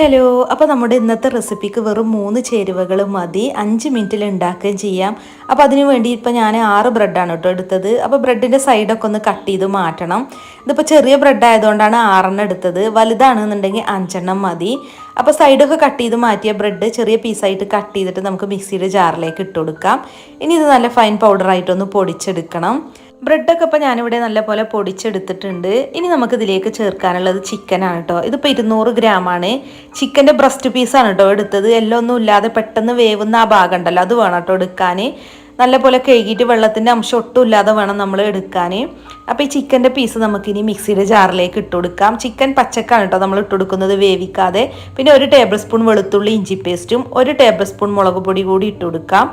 Hello അപ്പോൾ നമ്മുടെ ഇന്നത്തെ റെസിപ്പിക്ക് വെറും മൂന്ന് ചേരുവകൾ മതി. അഞ്ച് മിനിറ്റിൽ ഉണ്ടാക്കുകയും ചെയ്യാം. അപ്പോൾ അതിന് വേണ്ടി ഇപ്പോൾ ഞാൻ ആറ് ബ്രെഡാണ് കേട്ടോ എടുത്തത്. അപ്പോൾ ബ്രെഡിന്റെ സൈഡൊക്കെ ഒന്ന് കട്ട് ചെയ്ത് മാറ്റണം. ഇതിപ്പോൾ ചെറിയ ബ്രെഡ് ആയതുകൊണ്ടാണ് ആറെണ്ണം എടുത്തത്. വലുതാണെന്നുണ്ടെങ്കിൽ അഞ്ചെണ്ണം മതി. അപ്പോൾ സൈഡൊക്കെ കട്ട് ചെയ്ത് മാറ്റിയ ബ്രെഡ് ചെറിയ പീസായിട്ട് കട്ട് ചെയ്തിട്ട് നമുക്ക് മിക്സിയുടെ ജാറിലേക്ക് ഇട്ട് കൊടുക്കാം. ഇനി ഇത് നല്ല ഫൈൻ പൗഡറായിട്ടൊന്ന് പൊടിച്ചെടുക്കണം. ബ്രെഡൊക്കെ ഇപ്പോൾ ഞാനിവിടെ നല്ലപോലെ പൊടിച്ചെടുത്തിട്ടുണ്ട്. ഇനി നമുക്കിതിലേക്ക് ചേർക്കാനുള്ളത് ചിക്കനാണ് കേട്ടോ ഇതിപ്പോൾ ഇരുന്നൂറ് ഗ്രാമാണ് ചിക്കന്റെ ബ്രസ്റ്റ് പീസാണ് കേട്ടോ എടുത്തത്. എല്ലാം ഒന്നും ഇല്ലാതെ പെട്ടെന്ന് വേവുന്ന ആ ഭാഗം ഉണ്ടല്ലോ അത് വേണം കേട്ടോ എടുക്കാൻ നല്ലപോലെ കഴുകിയിട്ട് വെള്ളത്തിന്റെ അംശം ഒട്ടും ഇല്ലാതെ വേണം നമ്മൾ എടുക്കാൻ അപ്പോൾ ഈ ചിക്കന്റെ പീസ് നമുക്കിനി മിക്സിയുടെ ജാറിലേക്ക് ഇട്ട് കൊടുക്കാം. ചിക്കൻ പച്ചക്കാണ് കേട്ടോ നമ്മൾ ഇട്ട് കൊടുക്കുന്നത് വേവിക്കാതെ. പിന്നെ ഒരു ടേബിൾ സ്പൂൺ വെളുത്തുള്ളി ഇഞ്ചി പേസ്റ്റും ഒരു ടേബിൾ സ്പൂൺ മുളക് പൊടി കൂടി ഇട്ട് കൊടുക്കാം.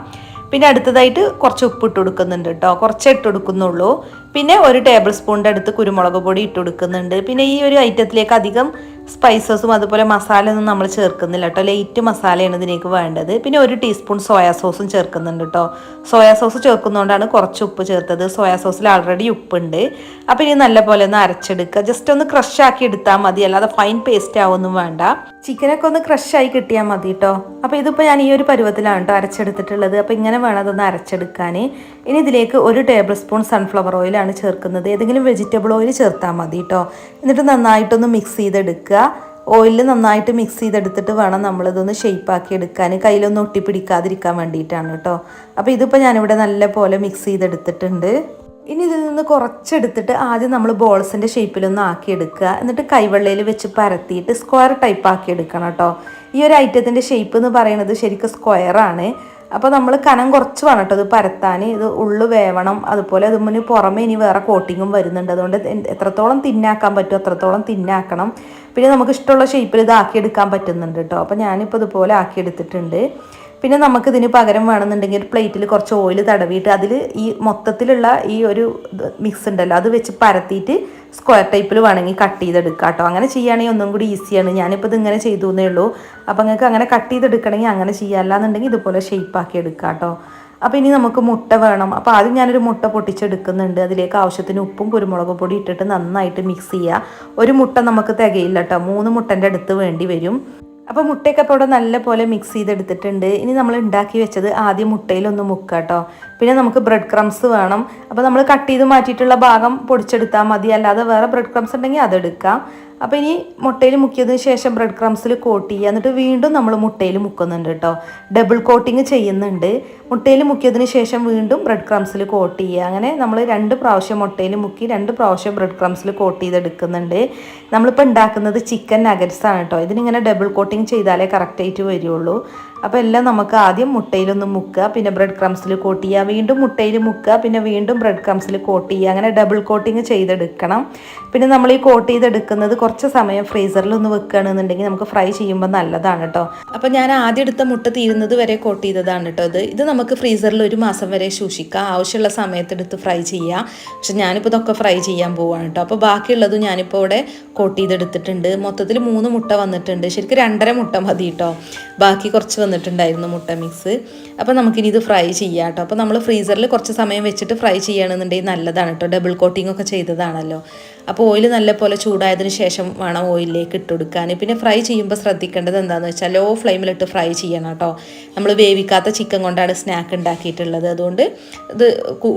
പിന്നെ അടുത്തതായിട്ട് കുറച്ച് ഉപ്പ് ഇട്ട് കൊടുക്കുന്നുണ്ട് കേട്ടോ കുറച്ചേ ഇട്ട് കൊടുക്കുന്നുള്ളൂ. പിന്നെ ഒരു ടേബിൾ സ്പൂണിന്റെ അടുത്ത് കുരുമുളക് പൊടി ഇട്ട് കൊടുക്കുന്നുണ്ട്. പിന്നെ ഈ ഒരു ഐറ്റത്തിലേക്ക് അധികം സ്പൈസസും അതുപോലെ മസാലയൊന്നും നമ്മൾ ചേർക്കുന്നില്ല കേട്ടോ. ലൈറ്റ് മസാലയാണ് ഇതിലേക്ക് വേണ്ടത്. പിന്നെ ഒരു ടീസ്പൂൺ സോയാ സോസും ചേർക്കുന്നുണ്ട് കേട്ടോ. സോയാ സോസ് ചേർക്കുന്നതുകൊണ്ടാണ് കുറച്ച് ഉപ്പ് ചേർത്തത്. സോയാ സോസിൽ ആൾറെഡി ഉപ്പുണ്ട്. അപ്പോൾ ഇനി നല്ലപോലെ ഒന്ന് അരച്ചെടുക്കുക. ജസ്റ്റ് ഒന്ന് ക്രഷ് ആക്കി എടുത്താൽ മതി. അല്ലാതെ ഫൈൻ പേസ്റ്റ് ആവൊന്നും വേണ്ട. ചിക്കനൊക്കെ ഒന്ന് ആയി കിട്ടിയാൽ മതി കേട്ടോ. അപ്പോൾ ഇതിപ്പോൾ ഞാൻ ഈ ഒരു പരുവത്തിലാണ് കേട്ടോ അരച്ചെടുത്തിട്ടുള്ളത്. അപ്പോൾ ഇങ്ങനെ വേണം അതൊന്ന് അരച്ചെടുക്കാൻ ഇനി ഇതിലേക്ക് ഒരു ടേബിൾ സ്പൂൺ സൺഫ്ലവർ ഓയിലാണ് ചേർക്കുന്നത്. ഏതെങ്കിലും വെജിറ്റബിൾ ഓയിൽ ചേർത്താൽ മതി കേട്ടോ. എന്നിട്ട് നന്നായിട്ടൊന്ന് മിക്സ് ചെയ്തെടുക്കുക. ഓയിലിൽ നന്നായിട്ട് മിക്സ് ചെയ്തെടുത്തിട്ട് വേണം നമ്മളിതൊന്ന് ഷെയ്പ്പാക്കി എടുക്കാൻ. കയ്യിലൊന്നും ഒട്ടിപ്പിടിക്കാതിരിക്കാൻ വേണ്ടിയിട്ടാണ് കേട്ടോ. അപ്പോൾ ഇതിപ്പോൾ ഞാനിവിടെ നല്ല പോലെ മിക്സ് ചെയ്തെടുത്തിട്ടുണ്ട്. ഇനി ഇതിൽ നിന്ന് കുറച്ചെടുത്തിട്ട് ആദ്യം നമ്മൾ ബോൾസിന്റെ ഷേപ്പിലൊന്ന് ആക്കിയെടുക്കുക. എന്നിട്ട് കൈവെള്ളയിൽ വെച്ച് പരത്തിയിട്ട് സ്ക്വയർ ടൈപ്പ് ആക്കി എടുക്കണം കേട്ടോ. ഈ ഒരു ഐറ്റത്തിന്റെ ഷേപ്പ് എന്ന് പറയുന്നത് ശരിക്കും സ്ക്വയറാണ് അപ്പോൾ നമ്മൾ കനം കുറച്ച് വേണം കേട്ടോ ഇത് പരത്താൻ ഇത് ഉള്ളു വേവണം അതുപോലെ അത് മുന്നിൽ പുറമെ ഇനി വേറെ കോട്ടിങ്ങും വരുന്നുണ്ട്. അതുകൊണ്ട് എത്രത്തോളം തിന്നാക്കാൻ പറ്റും അത്രത്തോളം തിന്നാക്കണം. പിന്നെ നമുക്ക് ഇഷ്ടമുള്ള ഷേപ്പിൽ ഇത് ആക്കിയെടുക്കാൻ പറ്റുന്നുണ്ട് കേട്ടോ അപ്പോൾ ഞാനിപ്പോൾ ഇതുപോലെ ആക്കിയെടുത്തിട്ടുണ്ട്. പിന്നെ നമുക്കിതിന് പകരം വേണമെന്നുണ്ടെങ്കിൽ ഒരു പ്ലേറ്റിൽ കുറച്ച് ഓയിൽ തടവിയിട്ട് അതിൽ ഈ മൊത്തത്തിലുള്ള ഈ ഒരു മിക്സ് ഉണ്ടല്ലോ അത് വെച്ച് പരത്തിയിട്ട് സ്ക്വയർ ടൈപ്പിൽ വേണമെങ്കിൽ കട്ട് ചെയ്തെടുക്കുക കേട്ടോ അങ്ങനെ ചെയ്യുകയാണെങ്കിൽ ഒന്നും കൂടി ഈസിയാണ് ഞാനിപ്പോൾ ഇതിങ്ങനെ ചെയ്തു എന്നേ ഉള്ളൂ. അപ്പോൾ നിങ്ങൾക്ക് അങ്ങനെ കട്ട് ചെയ്തെടുക്കണമെങ്കിൽ അങ്ങനെ ചെയ്യുക അല്ലാന്നുണ്ടെങ്കിൽ ഇതുപോലെ ഷേപ്പാക്കി എടുക്കുക കേട്ടോ അപ്പോൾ ഇനി നമുക്ക് മുട്ട വേണം. അപ്പോൾ ആദ്യം ഞാനൊരു മുട്ട പൊട്ടിച്ചെടുക്കുന്നുണ്ട്. അതിലേക്ക് ആവശ്യത്തിന് ഉപ്പും കുരുമുളക് പൊടി ഇട്ടിട്ട് നന്നായിട്ട് മിക്സ് ചെയ്യുക. ഒരു മുട്ട നമുക്ക് തികയില്ല കേട്ടോ മൂന്ന് മുട്ടന്റെ അടുത്ത് വേണ്ടി വരും. അപ്പോൾ മുട്ടയൊക്കെ ഇപ്പോൾ ഇവിടെ നല്ലപോലെ മിക്സ് ചെയ്തെടുത്തിട്ടുണ്ട്. ഇനി നമ്മൾ ഉണ്ടാക്കി വെച്ചത് ആദ്യം മുട്ടയിലൊന്ന് മുക്കുക കേട്ടോ. പിന്നെ നമുക്ക് ബ്രെഡ് ക്രംസ് വേണം. അപ്പോൾ നമ്മൾ കട്ട് ചെയ്ത് മാറ്റിയിട്ടുള്ള ഭാഗം പൊടിച്ചെടുത്താൽ മതി. അല്ലാതെ വേറെ ബ്രെഡ് ക്രംസ് ഉണ്ടെങ്കിൽ അതെടുക്കാം അപ്പോൾ ഇനി മുട്ടയിൽ മുക്കിയതിന് ശേഷം ബ്രെഡ് ക്രംസിൽ കോട്ട് ചെയ്യുക. എന്നിട്ട് വീണ്ടും നമ്മൾ മുട്ടയിൽ മുക്കുന്നുണ്ട് കേട്ടോ ഡബിൾ കോട്ടിങ് ചെയ്യുന്നുണ്ട്. മുട്ടയിൽ മുക്കിയതിന് ശേഷം വീണ്ടും ബ്രെഡ് ക്രംസിൽ കോട്ട് ചെയ്യുക. അങ്ങനെ നമ്മൾ രണ്ട് പ്രാവശ്യം മുട്ടയിൽ മുക്കി രണ്ട് പ്രാവശ്യം ബ്രെഡ് ക്രംസിൽ കോട്ട് ചെയ്തെടുക്കുന്നുണ്ട്. നമ്മളിപ്പോൾ ഉണ്ടാക്കുന്നത് ചിക്കൻ നഗറ്റ്സ് ആണ് കേട്ടോ ഇതിനിങ്ങനെ ഡബിൾ കോട്ടിങ് ചെയ്താലേ കറക്റ്റായിട്ട് വരുള്ളൂ. അപ്പോൾ എല്ലാം നമുക്ക് ആദ്യം മുട്ടയിലൊന്ന് മുക്കുക പിന്നെ ബ്രെഡ് ക്രംസിൽ കോട്ട് ചെയ്യുക വീണ്ടും മുട്ടയിൽ മുക്കുക പിന്നെ വീണ്ടും ബ്രെഡ് ക്രംസിൽ കോട്ട് ചെയ്യുക. അങ്ങനെ ഡബിൾ കോട്ടിങ് ചെയ്തെടുക്കണം. പിന്നെ നമ്മൾ ഈ കോട്ട് ചെയ്തെടുക്കുന്നത് കുറച്ച് സമയം ഫ്രീസറിൽ ഒന്ന് വെക്കുകയാണെന്നുണ്ടെങ്കിൽ നമുക്ക് ഫ്രൈ ചെയ്യുമ്പോൾ നല്ലതാണ് കേട്ടോ അപ്പോൾ ഞാൻ ആദ്യം എടുത്ത മുട്ട തീരുന്നത് വരെ കോട്ട് ചെയ്തതാണ് കേട്ടോ ഇത്. ഇത് നമുക്ക് ഫ്രീസറിൽ ഒരു മാസം വരെ സൂക്ഷിക്കാം. ആവശ്യമുള്ള സമയത്തെടുത്ത് ഫ്രൈ ചെയ്യുക പക്ഷെ ഞാനിപ്പോൾ ഇതൊക്കെ ഫ്രൈ ചെയ്യാൻ പോവുകയാണ് കേട്ടോ അപ്പോൾ ബാക്കിയുള്ളതും ഞാനിപ്പോൾ ഇവിടെ കോട്ട് ചെയ്തെടുത്തിട്ടുണ്ട്. മൊത്തത്തിൽ മൂന്ന് മുട്ട വന്നിട്ടുണ്ട്. ശരിക്കും രണ്ടര മുട്ട മതി കേട്ടോ ബാക്കി കുറച്ച് വന്നിട്ടുണ്ടായിരുന്നു മുട്ട മിക്സ് അപ്പോൾ നമുക്കിനി ഇത് ഫ്രൈ ചെയ്യാം കേട്ടോ അപ്പോൾ നമ്മൾ ഫ്രീസറിൽ കുറച്ച് സമയം വെച്ചിട്ട് ഫ്രൈ ചെയ്യുകയാണെന്നുണ്ടെങ്കിൽ നല്ലതാണ് കേട്ടോ ഡബിൾ കോട്ടിംഗ് ഒക്കെ ചെയ്തതാണല്ലോ. അപ്പോൾ ഓയിൽ നല്ല പോലെ ചൂടായതിന് ശേഷം വേണം ഓയിലിലേക്ക് ഇട്ട് കൊടുക്കാൻ. പിന്നെ ഫ്രൈ ചെയ്യുമ്പോൾ ശ്രദ്ധിക്കേണ്ടത് എന്താണെന്ന് വെച്ചാൽ ലോ ഫ്ലെയിമിലിട്ട് ഫ്രൈ ചെയ്യണം കേട്ടോ നമ്മൾ വേവിക്കാത്ത ചിക്കൻ കൊണ്ടാണ് സ്നാക്ക് ഉണ്ടാക്കിയിട്ടുള്ളത്. അതുകൊണ്ട് ഇത്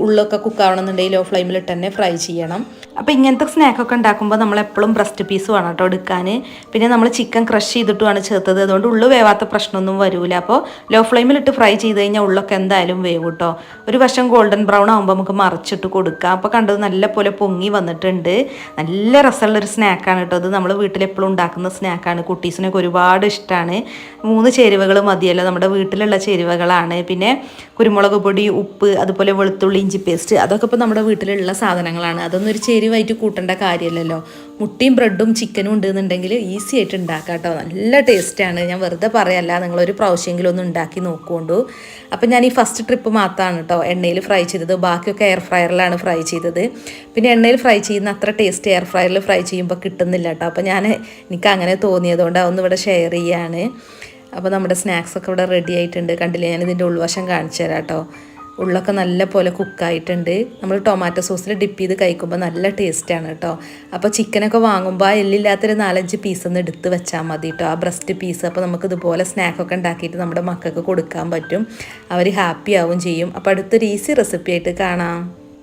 ഉള്ളൊക്കെ കുക്കാവണമെന്നുണ്ടെങ്കിൽ ലോ ഫ്ലെയിമിലിട്ട് തന്നെ ഫ്രൈ ചെയ്യണം. അപ്പോൾ ഇങ്ങനത്തെ സ്നാക്കൊക്കെ ഉണ്ടാക്കുമ്പോൾ നമ്മൾ എപ്പോഴും ബ്രസ്റ്റ് പീസ് വേണം കേട്ടോ എടുക്കാൻ പിന്നെ നമ്മൾ ചിക്കൻ ക്രഷ് ചെയ്തിട്ടുമാണ് ചേർത്തത്. അതുകൊണ്ട് ഉള്ളു വേവാത്ത പ്രശ്നമൊന്നും വരില്ല അപ്പോൾ ലോ ഫ്ലെയിമിലിട്ട് ഫ്രൈ ചെയ്ത് കഴിഞ്ഞാൽ ഉള്ളൊക്കെ എന്തായാലും വേവ് കേട്ടോ ഒരു വശം ഗോൾഡൻ ബ്രൗൺ ആകുമ്പോൾ നമുക്ക് മറിച്ചിട്ട് കൊടുക്കാം. അപ്പോൾ കണ്ടത് നല്ല പോലെ പൊങ്ങി വന്നിട്ടുണ്ട്. നല്ല രസമുള്ളൊരു സ്നാക്കാണ് കേട്ടോ അത് നമ്മൾ വീട്ടിലെപ്പോഴും ഉണ്ടാക്കുന്ന സ്നാക്കാണ് കുട്ടീസിനൊക്കെ ഒരുപാട് ഇഷ്ടമാണ് മൂന്ന് ചേരുവകൾ മതിയല്ലോ. നമ്മുടെ വീട്ടിലുള്ള ചേരുവകളാണ്. പിന്നെ കുരുമുളക് പൊടി ഉപ്പ് അതുപോലെ വെളുത്തുള്ളി ഇഞ്ചി പേസ്റ്റ് അതൊക്കെ ഇപ്പോൾ നമ്മുടെ വീട്ടിലുള്ള സാധനങ്ങളാണ്. അതൊന്നും ഒരു ചേരുവായിട്ട് കൂട്ടേണ്ട കാര്യമല്ലല്ലോ മുട്ടയും ബ്രെഡും ചിക്കനും ഉണ്ടെന്നുണ്ടെങ്കിൽ ഈസി ആയിട്ട് ഉണ്ടാക്കാം കേട്ടോ. നല്ല ടേസ്റ്റാണ് ഞാൻ വെറുതെ പറയല്ല നിങ്ങളൊരു പ്രാവശ്യമെങ്കിലും ഒന്ന് ഉണ്ടാക്കി നോക്കുകൊണ്ടു. അപ്പം ഞാൻ ഈ ഫസ്റ്റ് ട്രിപ്പ് മാത്രമാണ് കേട്ടോ എണ്ണയിൽ ഫ്രൈ ചെയ്തത്. ബാക്കിയൊക്കെ എയർ ഫ്രയറിലാണ് ഫ്രൈ ചെയ്തത്. പിന്നെ എണ്ണയിൽ ഫ്രൈ ചെയ്യുന്ന അത്ര ടേസ്റ്റ് എയർ ഫ്രയറിൽ ഫ്രൈ ചെയ്യുമ്പോൾ കിട്ടുന്നില്ല കേട്ടോ. അപ്പോൾ ഞാൻ എനിക്ക് അങ്ങനെ തോന്നിയതുകൊണ്ട് അതൊന്ന് ഇവിടെ ഷെയർ ചെയ്യാണ്. അപ്പോൾ നമ്മുടെ സ്നാക്സൊക്കെ ഇവിടെ റെഡി ആയിട്ടുണ്ട്. കണ്ടില്ലേ? ഞാൻ ഇതിന്റെ ഉൾവശം കാണിച്ചു തരാം കേട്ടോ. ഉള്ളൊക്കെ നല്ല പോലെ കുക്കായിട്ടുണ്ട്. നമ്മൾ ടൊമാറ്റോ സോസിൽ ഡിപ്പ് ചെയ്ത് കഴിക്കുമ്പോൾ നല്ല ടേസ്റ്റാണ് കേട്ടോ അപ്പോൾ ചിക്കനൊക്കെ വാങ്ങുമ്പോൾ ആ എല്ലില്ലാത്തൊരു നാലഞ്ച് പീസ് ഒന്ന് എടുത്ത് വെച്ചാൽ മതി കേട്ടോ ആ ബ്രസ്റ്റ് പീസ് അപ്പോൾ നമുക്ക് ഇതുപോലെ സ്നാക്കൊക്കെ ഉണ്ടാക്കിയിട്ട് നമ്മുടെ മക്കൾക്ക് കൊടുക്കാൻ പറ്റും. അവർ ഹാപ്പി ആവും ചെയ്യും. അപ്പോൾ അടുത്തൊരു ഈസി റെസിപ്പി ആയിട്ട് കാണാം.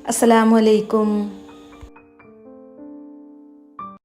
അസ്സലാമു അലൈക്കും.